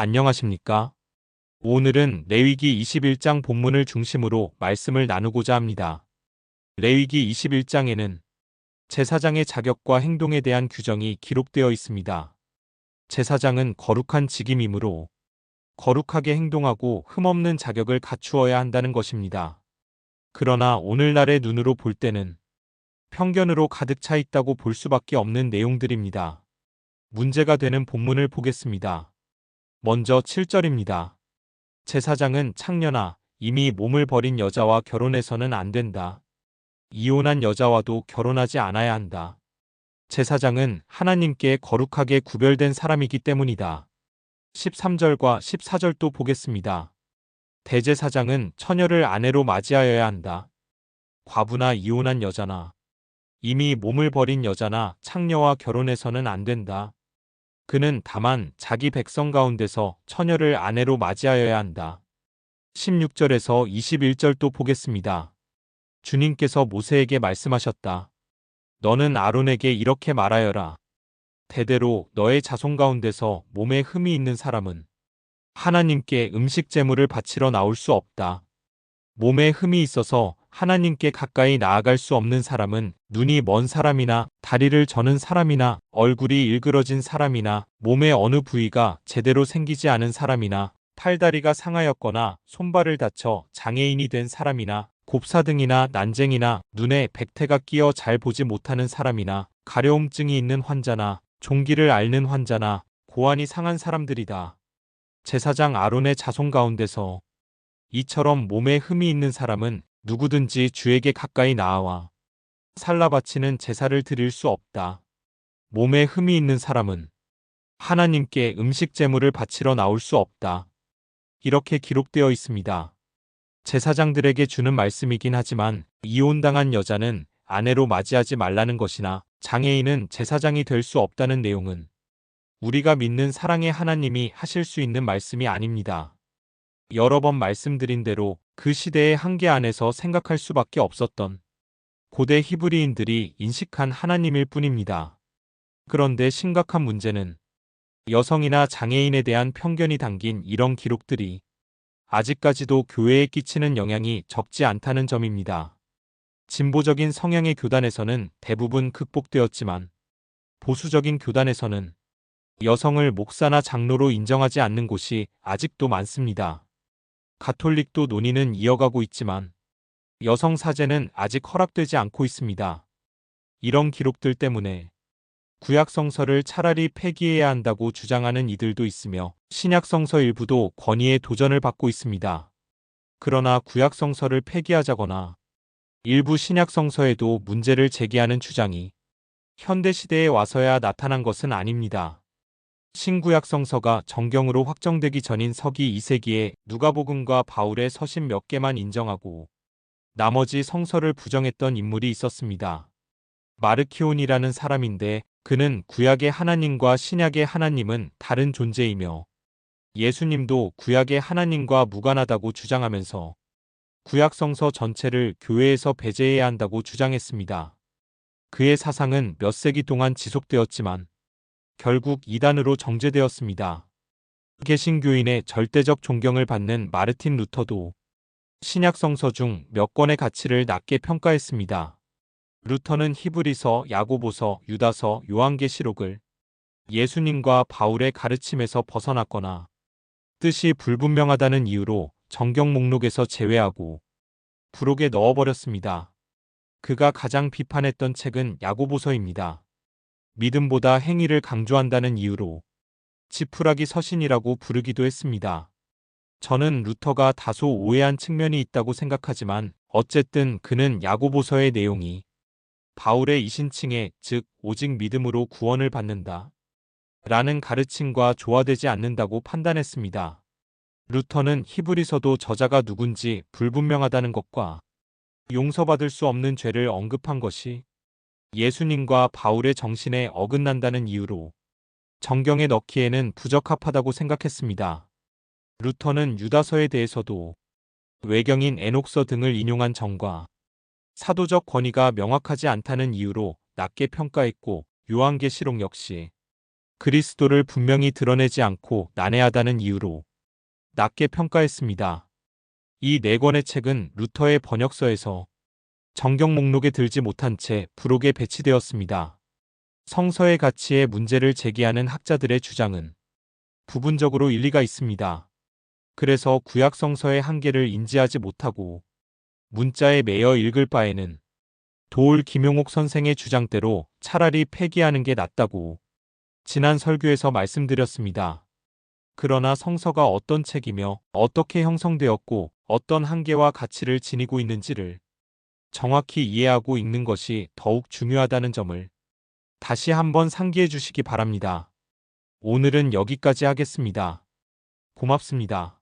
안녕하십니까? 오늘은 레위기 21장 본문을 중심으로 말씀을 나누고자 합니다. 레위기 21장에는 제사장의 자격과 행동에 대한 규정이 기록되어 있습니다. 제사장은 거룩한 직임이므로 거룩하게 행동하고 흠없는 자격을 갖추어야 한다는 것입니다. 그러나 오늘날의 눈으로 볼 때는 편견으로 가득 차 있다고 볼 수밖에 없는 내용들입니다. 문제가 되는 본문을 보겠습니다. 먼저 7절입니다. 제사장은 창녀나 이미 몸을 버린 여자와 결혼해서는 안 된다. 이혼한 여자와도 결혼하지 않아야 한다. 제사장은 하나님께 거룩하게 구별된 사람이기 때문이다. 13절과 14절도 보겠습니다. 대제사장은 처녀를 아내로 맞이하여야 한다. 과부나 이혼한 여자나 이미 몸을 버린 여자나 창녀와 결혼해서는 안 된다. 그는 다만 자기 백성 가운데서 처녀를 아내로 맞이하여야 한다. 16절에서 21절도 보겠습니다. 주님께서 모세에게 말씀하셨다. 너는 아론에게 이렇게 말하여라. 대대로 너의 자손 가운데서 몸에 흠이 있는 사람은 하나님께 음식 제물을 바치러 나올 수 없다. 몸에 흠이 있어서 하나님께 가까이 나아갈 수 없는 사람은 눈이 먼 사람이나 다리를 저는 사람이나 얼굴이 일그러진 사람이나 몸의 어느 부위가 제대로 생기지 않은 사람이나 팔다리가 상하였거나 손발을 다쳐 장애인이 된 사람이나 곱사등이나 난쟁이나 눈에 백태가 끼어 잘 보지 못하는 사람이나 가려움증이 있는 환자나 종기를 앓는 환자나 고환이 상한 사람들이다. 제사장 아론의 자손 가운데서 이처럼 몸에 흠이 있는 사람은 누구든지 주에게 가까이 나아와 살라 바치는 제사를 드릴 수 없다. 몸에 흠이 있는 사람은 하나님께 음식 제물을 바치러 나올 수 없다. 이렇게 기록되어 있습니다. 제사장들에게 주는 말씀이긴 하지만 이혼당한 여자는 아내로 맞이하지 말라는 것이나 장애인은 제사장이 될 수 없다는 내용은 우리가 믿는 사랑의 하나님이 하실 수 있는 말씀이 아닙니다. 여러 번 말씀드린 대로 그 시대의 한계 안에서 생각할 수밖에 없었던 고대 히브리인들이 인식한 하나님일 뿐입니다. 그런데 심각한 문제는 여성이나 장애인에 대한 편견이 담긴 이런 기록들이 아직까지도 교회에 끼치는 영향이 적지 않다는 점입니다. 진보적인 성향의 교단에서는 대부분 극복되었지만 보수적인 교단에서는 여성을 목사나 장로로 인정하지 않는 곳이 아직도 많습니다. 가톨릭도 논의는 이어가고 있지만 여성 사제는 아직 허락되지 않고 있습니다. 이런 기록들 때문에 구약 성서를 차라리 폐기해야 한다고 주장하는 이들도 있으며 신약 성서 일부도 권위에 도전을 받고 있습니다. 그러나 구약 성서를 폐기하자거나 일부 신약 성서에도 문제를 제기하는 주장이 현대 시대에 와서야 나타난 것은 아닙니다. 신구약 성서가 정경으로 확정되기 전인 서기 2세기에 누가복음과 바울의 서신 몇 개만 인정하고 나머지 성서를 부정했던 인물이 있었습니다. 마르키온이라는 사람인데 그는 구약의 하나님과 신약의 하나님은 다른 존재이며 예수님도 구약의 하나님과 무관하다고 주장하면서 구약 성서 전체를 교회에서 배제해야 한다고 주장했습니다. 그의 사상은 몇 세기 동안 지속되었지만 결국 이단으로 정제되었습니다. 개신교인의 절대적 존경을 받는 마르틴 루터도 신약 성서 중 몇 권의 가치를 낮게 평가했습니다. 루터는 히브리서, 야고보서, 유다서, 요한계시록을 예수님과 바울의 가르침에서 벗어났거나 뜻이 불분명하다는 이유로 정경 목록에서 제외하고 부록에 넣어버렸습니다. 그가 가장 비판했던 책은 야고보서입니다. 믿음보다 행위를 강조한다는 이유로 지푸라기 서신이라고 부르기도 했습니다. 저는 루터가 다소 오해한 측면이 있다고 생각하지만 어쨌든 그는 야고보서의 내용이 바울의 이신칭에 즉 오직 믿음으로 구원을 받는다 라는 가르침과 조화되지 않는다고 판단했습니다. 루터는 히브리서도 저자가 누군지 불분명하다는 것과 용서받을 수 없는 죄를 언급한 것이 예수님과 바울의 정신에 어긋난다는 이유로 정경에 넣기에는 부적합하다고 생각했습니다. 루터는 유다서에 대해서도 외경인 에녹서 등을 인용한 정과 사도적 권위가 명확하지 않다는 이유로 낮게 평가했고 요한계시록 역시 그리스도를 분명히 드러내지 않고 난해하다는 이유로 낮게 평가했습니다. 이 네 권의 책은 루터의 번역서에서 정경 목록에 들지 못한 채 부록에 배치되었습니다. 성서의 가치에 문제를 제기하는 학자들의 주장은 부분적으로 일리가 있습니다. 그래서 구약 성서의 한계를 인지하지 못하고 문자에 매여 읽을 바에는 도울 김용옥 선생의 주장대로 차라리 폐기하는 게 낫다고 지난 설교에서 말씀드렸습니다. 그러나 성서가 어떤 책이며 어떻게 형성되었고 어떤 한계와 가치를 지니고 있는지를 정확히 이해하고 읽는 것이 더욱 중요하다는 점을 다시 한번 상기해 주시기 바랍니다. 오늘은 여기까지 하겠습니다. 고맙습니다.